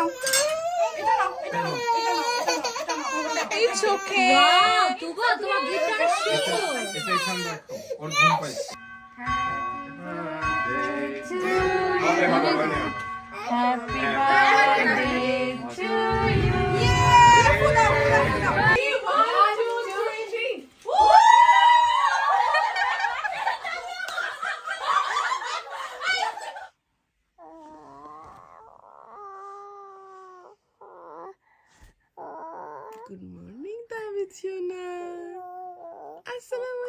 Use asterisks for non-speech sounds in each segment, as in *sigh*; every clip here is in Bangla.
নাও এটা নাও এটা নাও এটা নাও এটা নাও okay. Wow, তুবা তোমার গিফটটা সুন্দর। এটা এখানে রাখো ওর ঘুম হবে Happy birthday.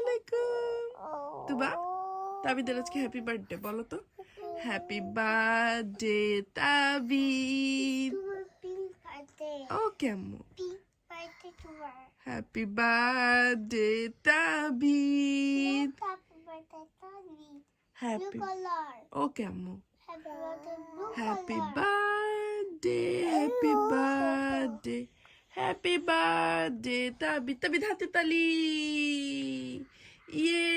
আলাইকুম। তুবা, তাবিদের আজকে হ্যাপি বার্থডে বলো তো। Happy birthday Tabid. ও, কেমন? Happy birthday Tabid. হ্যাপি ও, কেমন? Happy birthday happy birthday happy birthday Tabid Tabid হাতে তালি ইয়ে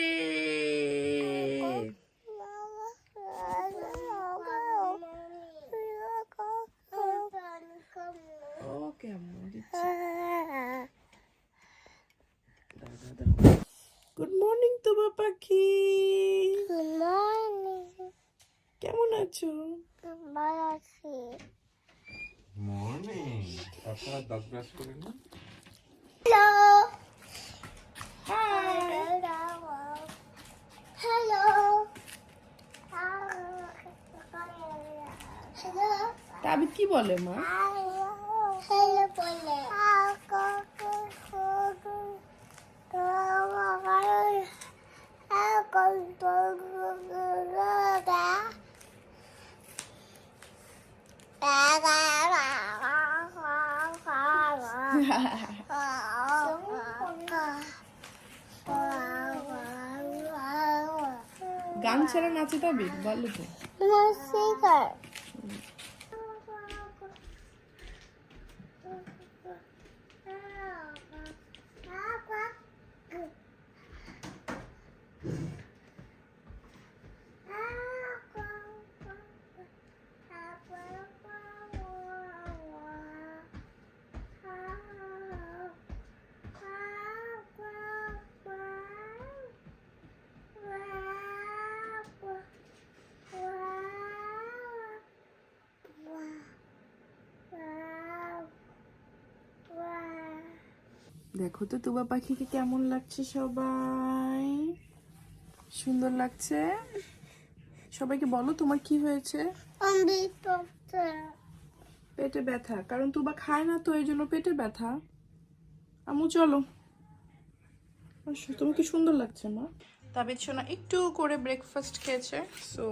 ও কেমন দিচ্ছে গুড মর্নিং তোমার পাখি কেমন আছো মর্নিং আপনারা দাঁত ব্রাশ করে না। তাবিদ কি বলে মা? গান ছাড়া নাচে তবে বলো তো। দেখো তো তুবা পাখিকে কেমন লাগছে সবাই? সুন্দর লাগছে? সবাইকে বলো তোমার কি হয়েছে? পেটে ব্যথা? কারণ তুবা খায় না তো এই জন্য পেটে ব্যথা। আমু চলো। তোমাকে সুন্দর লাগছে মা। তাবিদ সোনা একটু করে ব্রেকফাস্ট খেয়েছে সো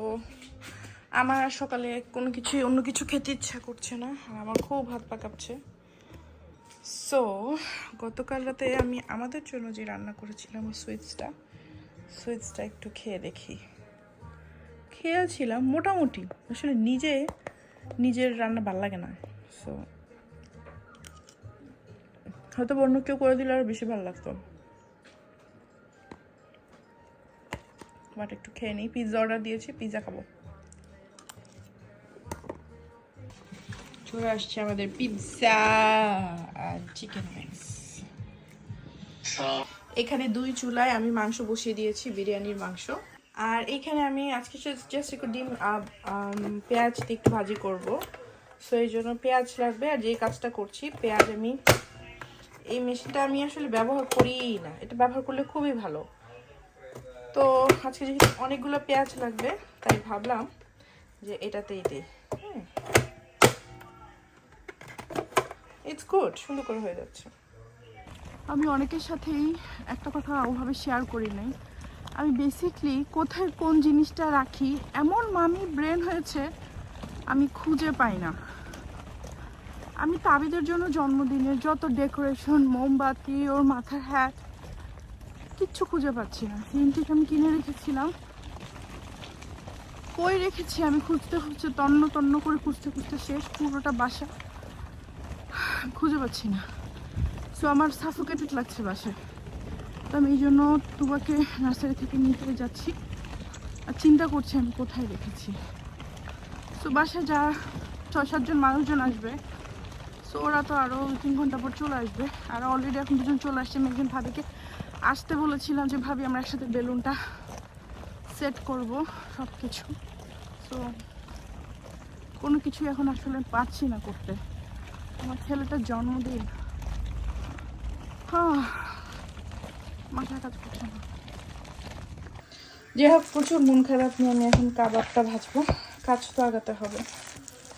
আমার সকালে কোনো কিছু অন্য কিছু খেতে ইচ্ছা করছে না আর আমার খুব হাত পা কাঁপছে। সো গতকাল রাতে আমি আমাদের জন্য যে রান্না করেছিলাম ওই সুইটসটা সুইটসটা একটু খেয়ে দেখি। খেয়েছিলাম মোটামুটি, আসলে নিজে, নিজের রান্না ভালো লাগে না। সো হয়তো অন্য কেউ করে দিলে আরও বেশি ভালো লাগতো। বাট একটু খেয়ে নিই পিৎজা অর্ডার দিয়েছি পিৎজা খাব। চলে আসছে আমাদের পিৎজা আর চিকেন রাইস এখানে দুই চুলায় আমি মাংস বসিয়ে দিয়েছি, বিরিয়ানির মাংস। আর এখানে আমি আজকে জাস্ট একটু ডিম পেঁয়াজ দিয়ে একটু ভাজি করব। সো এই জন্য পেঁয়াজ লাগবে আর যে কাজটা করছি, পেঁয়াজ আমি, এই মেশিনটা আমি আসলে ব্যবহার করি না। এটা ব্যবহার করলে খুবই ভালো। তো, আজকে যেহেতু অনেকগুলো পেঁয়াজ লাগবে, তাই ভাবলাম যে এটাতেই দিই হ্যাঁ ইটস গুড সুন্দর করে হয়ে যাচ্ছে। আমি অনেকের সাথেই একটা কথা ওভাবে শেয়ার করি নাই। আমি বেসিকলি কোথায় কোন জিনিসটা রাখি, এমন মামি ব্রেন হয়েছে, আমি খুঁজে পাই না। আমি তাবিদের জন্য জন্মদিনের যত ডেকোরেশন মোমবাতি, ওর মাথার হ্যাট কিচ্ছু খুঁজে পাচ্ছি না। লিনটিকে আমি কিনে রেখেছিলাম। কই রেখেছি আমি খুঁজতে খুঁজতে, তন্ন তন্ন করে খুঁজতে খুঁজতে শেষ, পুরোটা বাসা। খুঁজে পাচ্ছি না। সো আমার সাফোকেটেড লাগছে বাসায়। তো আমি এই জন্য তুবাকে নার্সারি থেকে নিতে যাচ্ছি। আর চিন্তা করছি আমি কোথায় রেখেছি। সো বাসায় যা ছয় সাতজন মানুষজন আসবে। সো ওরা তো আরও তিন ঘণ্টা পর চলে আসবে। আর অলরেডি এখন দুজন চলে আসছে। আমি একজন ভাবিকে আসতে বলেছিলাম যে, ভাবি, আমরা একসাথে বেলুনটা সেট করব সব কিছু সো কোনো কিছুই এখন আসলে পাচ্ছি না করতে। আমার ছেলেটার জন্মদিন। মাথা কাজ করছে না। যে হোক প্রচুর মন খারাপ নিয়ে আমি এখন কাবাবটা ভাজবো। কাজ তো আগাতে হবে।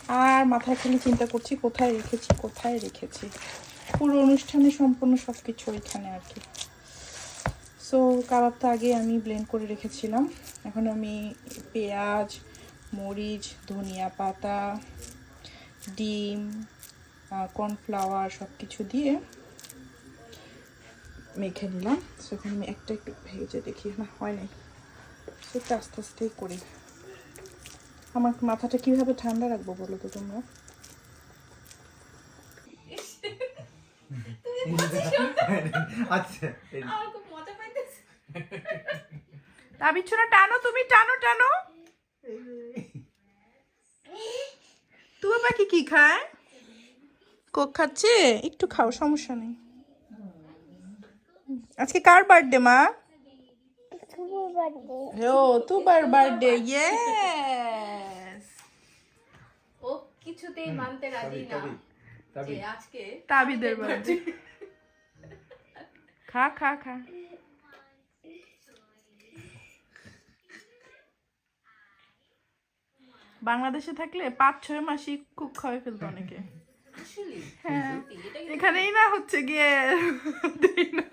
আর মাথায় খালি চিন্তা করছি, কোথায় রেখেছি কোথায় রেখেছি? পুরো অনুষ্ঠানে সম্পূর্ণ সব কিছু ওইখানে আর কি। সো কাবাবটা আগে আমি ব্লেন্ড করে রেখেছিলাম। এখন আমি পেঁয়াজ, মরিচ, ধনিয়া পাতা, ডিম কর্নফ্লাওয়ার সব কিছু দিয়ে মেখে নিলাম। সেখানে আমি একটা একটু ভেজে দেখি না হয় নাই। সেটা আস্তে আস্তেই করি। আমার মাথাটা কীভাবে ঠান্ডা রাখব বলো তো তোমরা? আচ্ছা এই- আমার খুব মজা পাইতেছে। তা টানো তুমি টানো টানো। কি খায়? কোক খাচ্ছে একটু খাও সমস্যা নেই। আজকে কার বার্থডে মা? ও বার্থডে ইয়েস ও কিছুতেই মানতে রাজি না। তাবি, তাবি। যে আজকে তাবিদের বার্থডে খা খা খা। বাংলাদেশে থাকলে পাঁচ ছয় মাসই কুক খাওয়াই ফেলতো অনেকে। হ্যাঁ। এখানেই না হচ্ছে গিয়ে দেই না।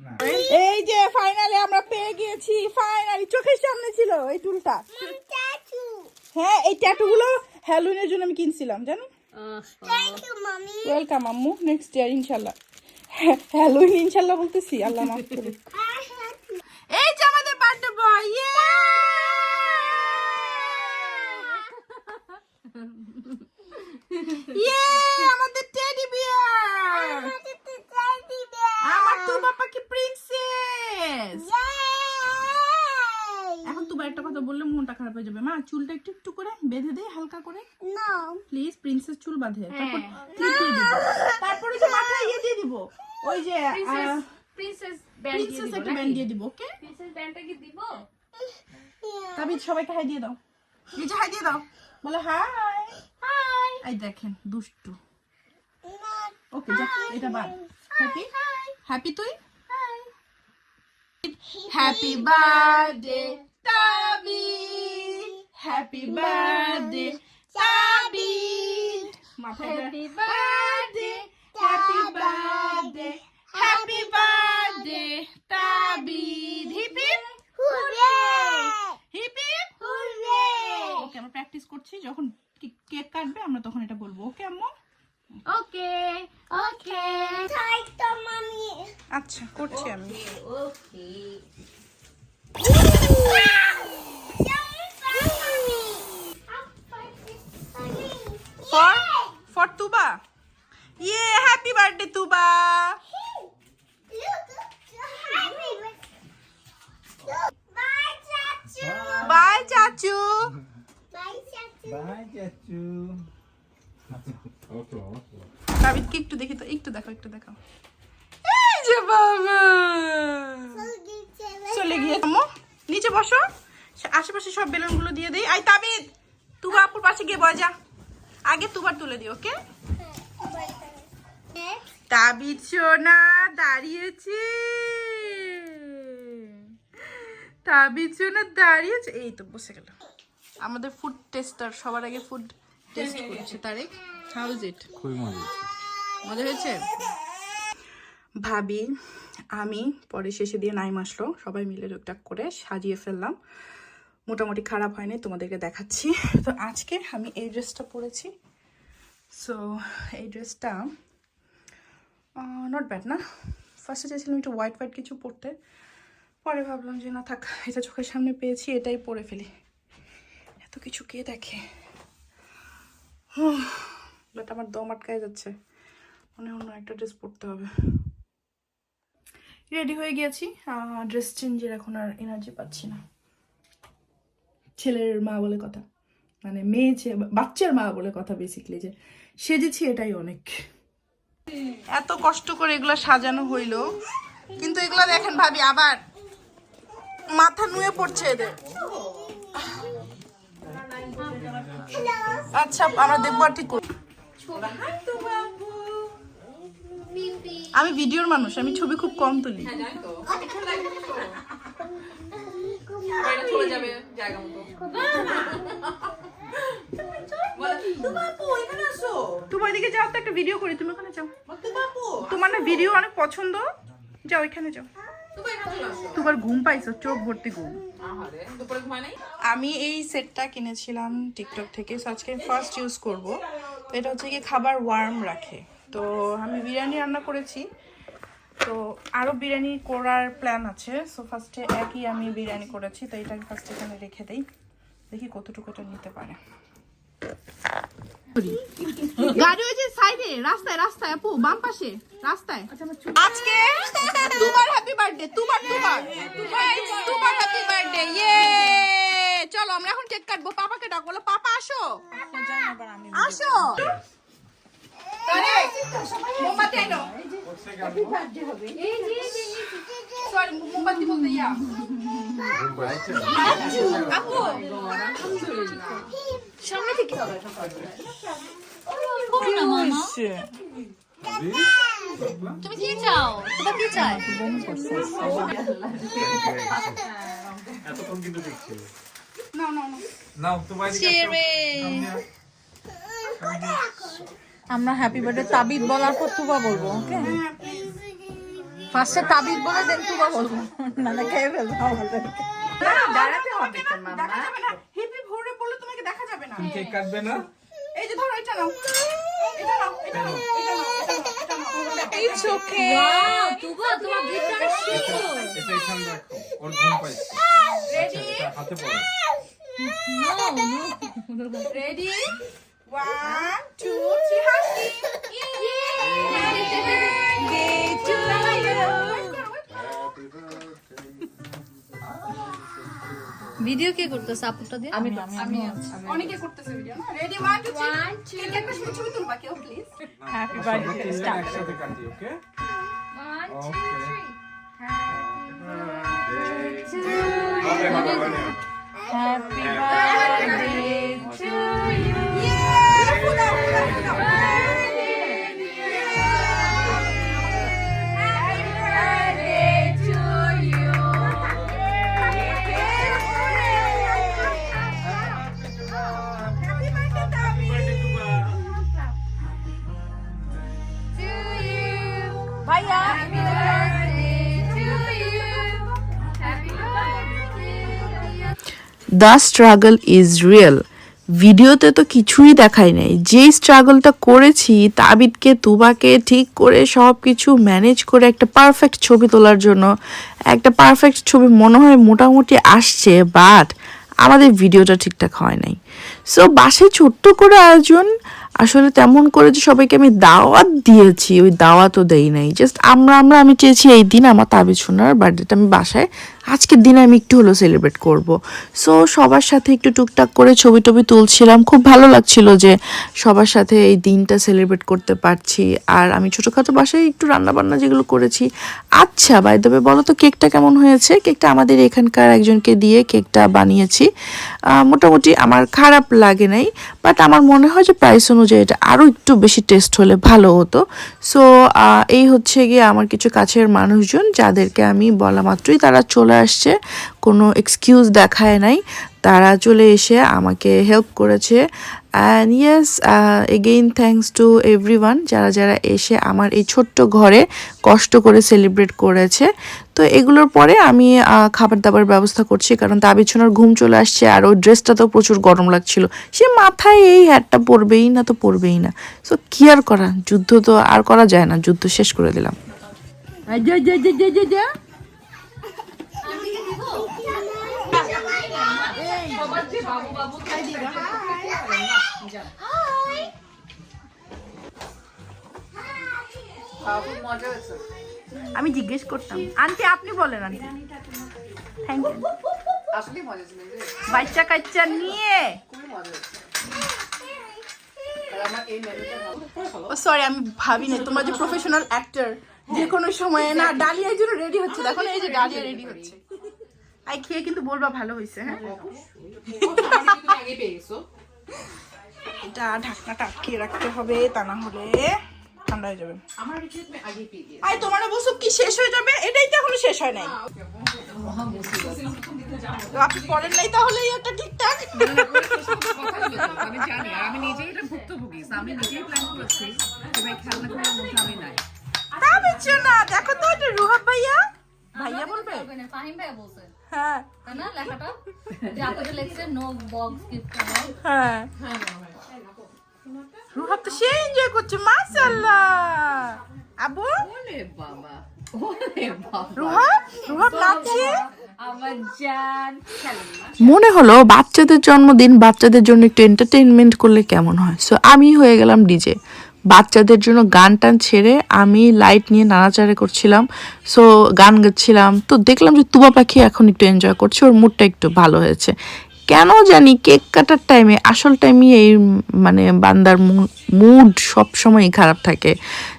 না এই যে ফাইনালি আমরা পেয়ে গিয়েছি ফাইনালি চোখের সামনে ছিল এই টুলটা। হ্যাঁ এই ট্যাটু গুলো হ্যালোইনের জন্য আমি কিনছিলাম জানো? ওয়েলকাম আম্মু নেক্সট ইয়ার ইনশাল্লাহ। হ্যালোইন ইনশাল্লাহ বলতেছি আল্লাহ মাফ করুক এই যে আমাদের বার্থডে বয় ইয়ে ইয়ে আমাদের টেডি বিয়ার আমার তো বাবা কি প্রিন্সেস এখন তোমার একটা কথা বললে মনটা খারাপ হয়ে যাবে। মা চুলটা একটু একটু করে বেঁধে দে হালকা করে। প্লিজ প্রিন্সেস চুল বাঁধে। তারপর ক্লিপ দিয়ে দিব। তারপরে যে মাথায় ইয়ে দিয়ে দিব ওই যে প্রিন্সেস ব্যান্ড দিয়ে প্রিন্সেস একটা ব্যান্ড দিয়ে দিব ওকে প্রিন্সেস ব্যান্ডটা কি দিব? তবে সবাইকে হাই দিয়ে দাও। নিজে হাই দিয়ে দাও। বলে হাই হাই এই দেখেন দুষ্টু। ওকে যা এটা বাদ। হ্যাপি হ্যাপি তুই? Happy birthday Tabi happy birthday Tabi happy birthday happy birthday happy birthday Tabi hip hip hip hip okay আমরা প্র্যাকটিস করছি যখন কেক কাটবে আমরা তখন এটা বলব। ওকে আম্মু? ওকে ওকে আচ্ছা করছি আমি। ওকে ফর ফর তুবা ইয়ে হ্যাপি বার্থডে তুবা বাই চাচু ওকে দাবিদকে একটু দেখি তো একটু দেখো একটু দেখো এই যে বাবা! চলে গিয়ে নিচে বসো। আশেপাশে সব বেলুনগুলো দিয়ে দেই। আই তাবিদ! তুবা আপুর পাশে গিয়ে যা। আগে তুবার তুলে দিও ওকে? তাবিদ সোনা দাঁড়িয়েছে। তাবিদ সোনা দাঁড়িয়েছে। এই তো বসে গেল। আমাদের ফুড টেস্টার সবার আগে ফুড টেস্ট করছে তারেক হাউ ইজ ইট খুবই মজা মজা হয়েছে? ভাবি আমি পরে শেষে দিয়ে নাইম আসলো। সবাই মিলে টুকটাক করে সাজিয়ে ফেললাম। মোটামুটি খারাপ হয়নি তোমাদেরকে দেখাচ্ছি। তো আজকে আমি এই ড্রেসটা পরেছি। সো এই ড্রেসটা নট ব্যাড না। ফার্স্টে চাইছিলাম একটু হোয়াইট হোয়াইট কিছু পরতে। পরে ভাবলাম যে না থাক এটা চোখের সামনে পেয়েছি এটাই পরে ফেলি। এত কিছু কে দেখে? বাট আমার দম আটকায় যাচ্ছে। মনে অন্য একটা ড্রেস পরতে হবে। রেডি হয়ে গিয়েছি। ড্রেস চেঞ্জের এখন আর এনার্জি পাচ্ছি না। ছেলের মা বলে কথা। মানে মেয়ে বাচ্চার মা বলে কথা বেসিকলি যে, সেজেছি এটাই অনেক। এত কষ্ট করে এগুলো সাজানো হইল। কিন্তু এগুলো দেখেন ভাবি, আবার মাথা নুয়ে পড়ছে এদের। আচ্ছা আমরা দেখব আর ঠিক করব আমি ভিডিওর মানুষ আমি ছবি খুব কম তুলি। তুমি ওইদিকে যাও তো একটা ভিডিও করি তুমি ওখানে যাও। বাপু তোমার না ভিডিও অনেক পছন্দ? যাও এখানে যাও। তোমার ঘুম পাইছো চোখ ভর্তি ঘুম। আমি এই সেটটা কিনেছিলাম টিকটক থেকে সো আজকে ফার্স্ট ইউজ করব। তো এটা হচ্ছে কি খাবার ওয়ার্ম রাখে। তো আমি বিরিয়ানি রান্না করেছি। তো আরও বিরিয়ানি করার প্ল্যান আছে। সো ফার্স্টে একই আমি বিরিয়ানি করেছি, তো এটা আমি ফার্স্ট এখানে রেখে দিই। দেখি কতটুকুটা নিতে পারে। গাড়ি ওই যে সাইডে রাস্তায় রাস্তায় আপু বাম পাশে রাস্তায়। আজকে তোমার হ্যাপি বার্থডে তোমার তোমার তোমার হ্যাপি বার্থডে ইয়ে চলো আমরা এখন কেক কাটবো। পাপাকে ডাক বলো পাপা আসো। আসো। মোমবাতি আনো। সরি মোমবাতি বলতে ইয়া। আপু। সামনে থেকে করো না। মামা। তুমি কি চাও? তোমরা কি চাই নাও নাও নাও। নাও তোমার আমরা হ্যাপি বার্থডে তাবিদ বলার পর তুবা বলব ওকে ফার্স্টে তাবিদ বলে দেন তুবা বলব। *laughs* না না খেয়ে ফেলব আমাদের দাঁড়াতে হবে তো দেখা যাবে না হিপি ভরে বললে তোমাকে দেখা কেক কাটবে না। এই যে ধরো এটা নাও। এটা নাও এটা নাও এটা নাও এটা নাও ইটস ওকে ওয়াও তুবা তোমার গিফট সুন্দর। এটা এখানে রাখো ওর ঘুম পাইছে। রেডি হাতে পড়ো। No no ready one two three হাসি ভিডিও কে করতেছে? আপুটা দিয়ে? আমি আমি অনেকে করতেছে ভিডিও না রেডি 1 2 3 কে কে একটা ছবি তুলবা কেউ প্লিজ হ্যাপি বার্থডে একসাথে কাটি okay 1 2 3 happy the struggle is real ভিডিওতে তো কিছুই দেখায় নাই। যেই স্ট্রাগলটা করেছি, তাবিদকে, তুবাকে ঠিক করে সব কিছু ম্যানেজ করে একটা পারফেক্ট ছবি তোলার জন্য, একটা পারফেক্ট ছবি মনে হয় মোটামুটি আসছে বাট আমাদের ভিডিওটা ঠিকঠাক হয় নাই। সো বাসায় ছোট্ট করে আয়োজন, আসলে তেমন করে যে সবাইকে আমি দাওয়াত দিয়েছি, ওই দাওয়াতও দেই নাই। জাস্ট আমরা আমরা, আমি চেয়েছি এই দিন আমার তাবিজ শোনার বার্থডেটা আমি বাসায় আজকের দিনে আমি একটু হলেও সেলিব্রেট করব। সো সবার সাথে একটু টুকটাক করে ছবি টবি তুলছিলাম। খুব ভালো লাগছিল যে সবার সাথে এই দিনটা সেলিব্রেট করতে পারছি। আর আমি ছোটোখাটো বাসায় একটু রান্নাবান্না যেগুলো করেছি। আচ্ছা বাই দেবে বলো তো, কেকটা কেমন হয়েছে? কেকটা আমাদের এখানকার একজনকে দিয়ে কেকটা বানিয়েছি। মোটামুটি আমার খারাপ লাগে নাই বাট আমার মনে হয় যে প্রাইস অনুযায়ী এটা আরও একটু বেশি টেস্ট হলে ভালো হতো। সো এই হচ্ছে গিয়ে আমার কিছু কাছের মানুষজন, যাদেরকে আমি বলা মাত্রই তারা চলে আসছে। কোনো এক্সকিউজ দেখায় নাই। তারা চলে এসে আমাকে হেল্প করেছে। And yes again thanks to everyone যারা যারা এসে আমার এই ছোট্ট ঘরে কষ্ট করে সেলিব্রেট করেছে। তো এগুলোর পরে আমি খাবার দাবার ব্যবস্থা করছি কারণ তা বিছানার ঘুম চলে আসছে আর ওই ড্রেসটা তো প্রচুর গরম লাগছিল। সে মাথায় এই হ্যাটটা পরবেই না তো পরবেই না। সো কি আর করা? যুদ্ধ তো আর করা যায় না। যুদ্ধ শেষ করে দিলাম। আমি জিজ্ঞেস করতাম। আন্টি, আপনি বলেন, আন্টি। থ্যাংক ইউ বাচ্চা কাচ্চা নিয়ে। ও সরি আমি ভাবি না তোমরা যে প্রফেশনাল অ্যাক্টর যে কোনো সময়ে না, ডালিয়ার জন্য রেডি হচ্ছে। দেখো এই যে ডালিয়া রেডি হচ্ছে। আই খেয়ে কিন্তু বলবা ভালো হয়েছে হ্যাঁ? তুমি আগে পেয়ে এটা ঢাকনাটা আটকে রাখতে হবে তা না হলে ঠান্ডা হয়ে যাবে। আই তোমার বসু কি শেষ হয়ে যাবে? এটাই তো এখনও শেষ হয় নাই। তো আপনি নাই তাহলে এই একটা ঠিকঠাক? আমি জানি আমি নিজেই এটা ভুক্তভোগী আমি নিজেই প্ল্যান করেছি এবার খেলনা মধ্যে আমি নাই। তা বুঝছ না দেখো তো এটা রুহাব ভাইয়া। ভাইয়া বলবে? ফাহিম ভাইয়া বলছে। হ্যাঁ। না লেখাটা। যে আপনাদের লেখছে নো বক্স গিফট হ্যাঁ। রুহাব তো সে এনজয় করছে মাশাআল্লাহ। আবু? ওরে বাবা ওরে বাবা। রুহাব? রুহাব নাচছে? আমার জান। খেলেন না মনে হলো বাচ্চাদের জন্মদিন বাচ্চাদের জন্য একটু এন্টারটেইনমেন্ট করলে কেমন হয়? সো আমি হয়ে গেলাম ডিজে বাচ্চাদের জন্য গান টান ছেড়ে আমি লাইট নিয়ে নাড়াচাড়া করছিলাম। সো গান গাচ্ছিলাম। তো দেখলাম যে তুবা পাখি এখন একটু এনজয় করছে, ওর মুডটা একটু ভালো হয়েছে। কেন জানি কেক কাটার টাইমে আসল টাইমে এই মানে বান্দার মুড সব সময়ই খারাপ থাকে।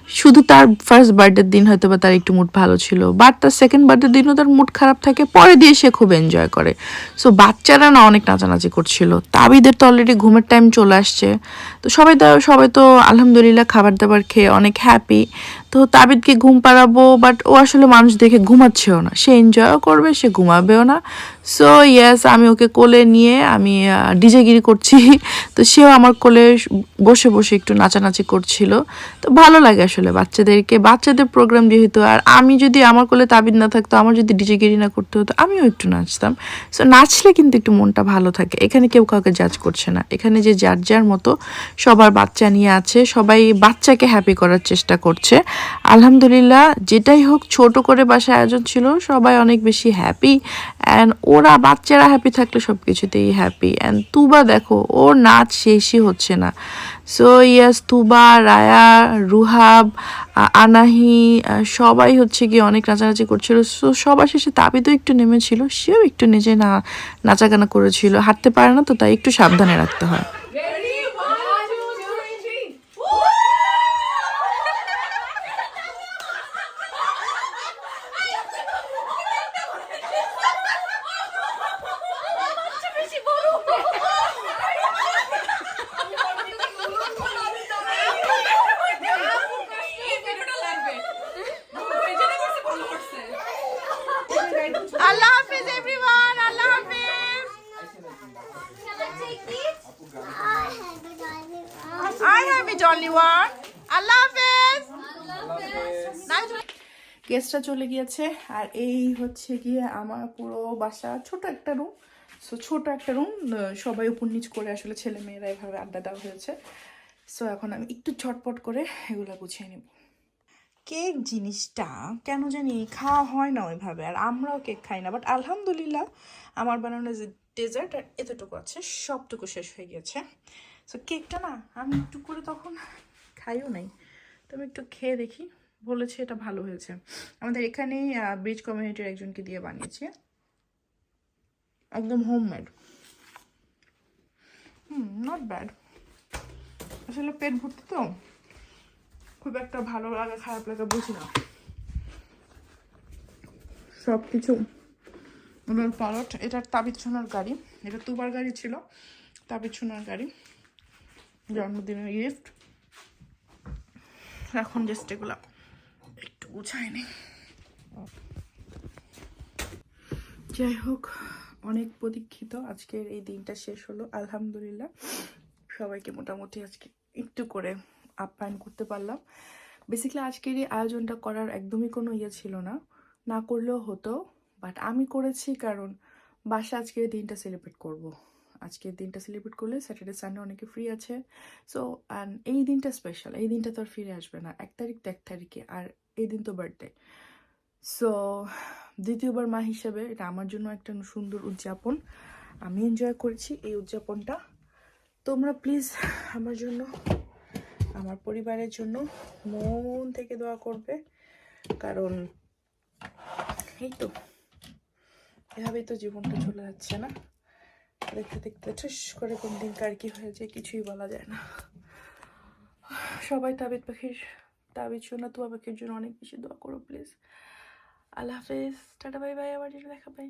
শুধু তার ফার্স্ট বার্থডের দিন হয়তো বা তার একটু মুড ভালো ছিল বাট তার সেকেন্ড বার্থডের দিনও তার মুড খারাপ থাকে, পরে দিয়ে সে খুব এনজয় করে। সো বাচ্চারা না অনেক নাচানাচি করছিল। তাবিদের তো অলরেডি ঘুমের টাইম চলে আসছে। তো সবাই তো সবাই তো আলহামদুলিল্লাহ খাবার দাবার খেয়ে অনেক হ্যাপি তো তাবিদকে ঘুম পাড়াবো বাট ও আসলে মানুষ দেখে ঘুমাচ্ছেও না। সে এনজয়ও করবে, সে ঘুমাবেও না। সো ইয়েস আমি ওকে কোলে নিয়ে আমি ডিজেগিরি করছি। তো সেও আমার কোলে বসে বসে একটু নাচানাচি করছিল। তো ভালো লাগে আসলে বাচ্চাদেরকে, বাচ্চাদের প্রোগ্রাম যেহেতু আর আমি যদি আমার কোলে তাবিদ না থাকতো, আমার যদি ডিজেগিরি না করতে হতো, আমিও একটু নাচতাম। সো নাচলে কিন্তু একটু মনটা ভালো থাকে। এখানে কেউ কাউকে জাজ করছে না। এখানে যে যার যার মতো সবার বাচ্চা নিয়ে আছে, সবাই বাচ্চাকে হ্যাপি করার চেষ্টা করছে। আলহামদুলিল্লাহ, যেটাই হোক, ছোট করে বাসায় আয়োজন ছিল, সবাই অনেক বেশি হ্যাপি অ্যান্ড ওরা বাচ্চারা হ্যাপি থাকলে সব কিছুতেই হ্যাপি অ্যান্ড তুবা দেখো, ওর নাচ শেষই হচ্ছে না। সো ইয়াস তুবা, রায়া, রুহাব আনাহি সবাই হচ্ছে গিয়ে অনেক নাচানাচি করছিল। সো সবার শেষে তাবিদও একটু নেমেছিল, সেও একটু নিজে না, নাচাগানা করেছিল। হাঁটতে পারে না তো তাই একটু সাবধানে রাখতে হয় আল্লাহ হাফিজ এভরিওয়ান আল্লাহ হাফিজ I have it only one. আল্লাহ হাফেজ গেস্টটা চলে গিয়েছে। আর এই হচ্ছে গিয়ে আমার পুরো বাসা। ছোট একটা রুম সো ছোট একটা রুম সবাই উপর নিচ করে আসলে ছেলে মেয়েরা এভাবে আড্ডা দেওয়া হয়েছে। সো এখন আমি একটু ঝটপট করে এগুলো গুছিয়ে নিব। কেক জিনিসটা কেন জানি খাওয়া হয় না ওইভাবে, আর আমরাও কেক খাই না। বাট আলহামদুলিল্লাহ, আমার বানানো যে ডেজার্ট আর এতটুকু আছে, সবটুকু শেষ হয়ে গেছে সো কেকটা না, আমি একটু করে তখন খাইও নাই। তো আমি একটু খেয়ে দেখি। বলেছে, এটা ভালো হয়েছে। আমাদের এখানে ব্রিজ কমিউনিটির একজনকে দিয়ে বানিয়েছে। একদম হোমমেড হুম নট ব্যাড আসলে পেট ভর্তি তো? খুব একটা ভালো লাগা, খারাপ লাগা বুঝি না। সব কিছু ওনার পালট। এটার তাবিজ ছোনার গাড়ি। এটা তুবার গাড়ি ছিল। তাবিজ ছোনার গাড়ি। জন্মদিনের গিফট এখন জাস্ট এগুলা। একটু গুছাই নেই যাই হোক, অনেক প্রতীক্ষিত। আজকের এই দিনটা শেষ হলো, আলহামদুলিল্লাহ। সবাইকে মোটামুটি আজকে একটু করে আপ্যায়ন করতে পারলাম। বেসিক্যালি আজকের এই আয়োজনটা করার একদমই কোনো ইয়ে ছিল না। না করলেও হতো বাট আমি করেছি কারণ বাসা আজকের দিনটা সেলিব্রেট করব। আজকের দিনটা সেলিব্রেট করলে স্যাটারডে সানডে অনেকে ফ্রি আছে। সো অ্যান্ড এই দিনটা স্পেশাল এই দিনটা তো আর ফিরে আসবে না। এক তারিখ তো এক তারিখে, আর এই দিন তো বার্থডে সো দ্বিতীয়বার মা হিসেবে এটা আমার জন্য একটা সুন্দর উদযাপন। আমি এনজয় করেছি এই উদযাপনটা। তোমরা প্লিজ আমার জন্য, আমার পরিবারের জন্য মন থেকে দোয়া করবে। কারণ এই তো, এভাবেই তো জীবনটা চলে যাচ্ছে না। দেখতে দেখতে ঠুস করে কোন দিন কার কি হয়েছে কিছুই বলা যায় না। সবাই তাবিদ পাখির তাবিদ শোনা তুয়া পাখির জন্য অনেক বেশি দোয়া করো প্লিজ আল্লাহ হাফেজ। টাটা বাই বাই আবার দেখা বাই